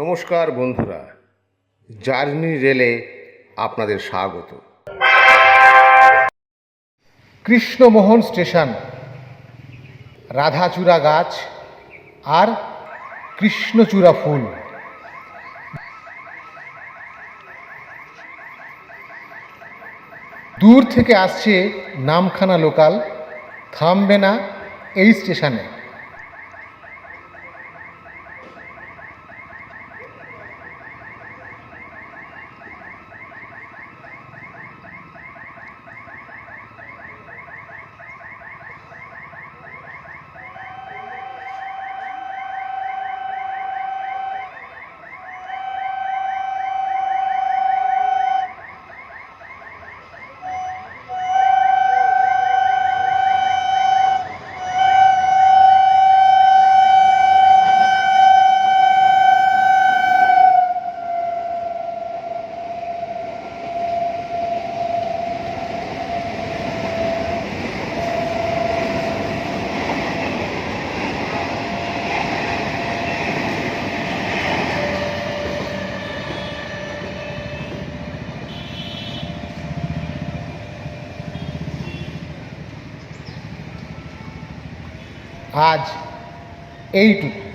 নমস্কার বন্ধুরা, জার্নি রেলে আপনাদের স্বাগত। কৃষ্ণমোহন স্টেশন, রাধাচূড়া গাছ আর কৃষ্ণচূড়া ফুল। দূর থেকে আসছে নামখানা লোকাল, থামবে না এই স্টেশনে আজ এইটুকু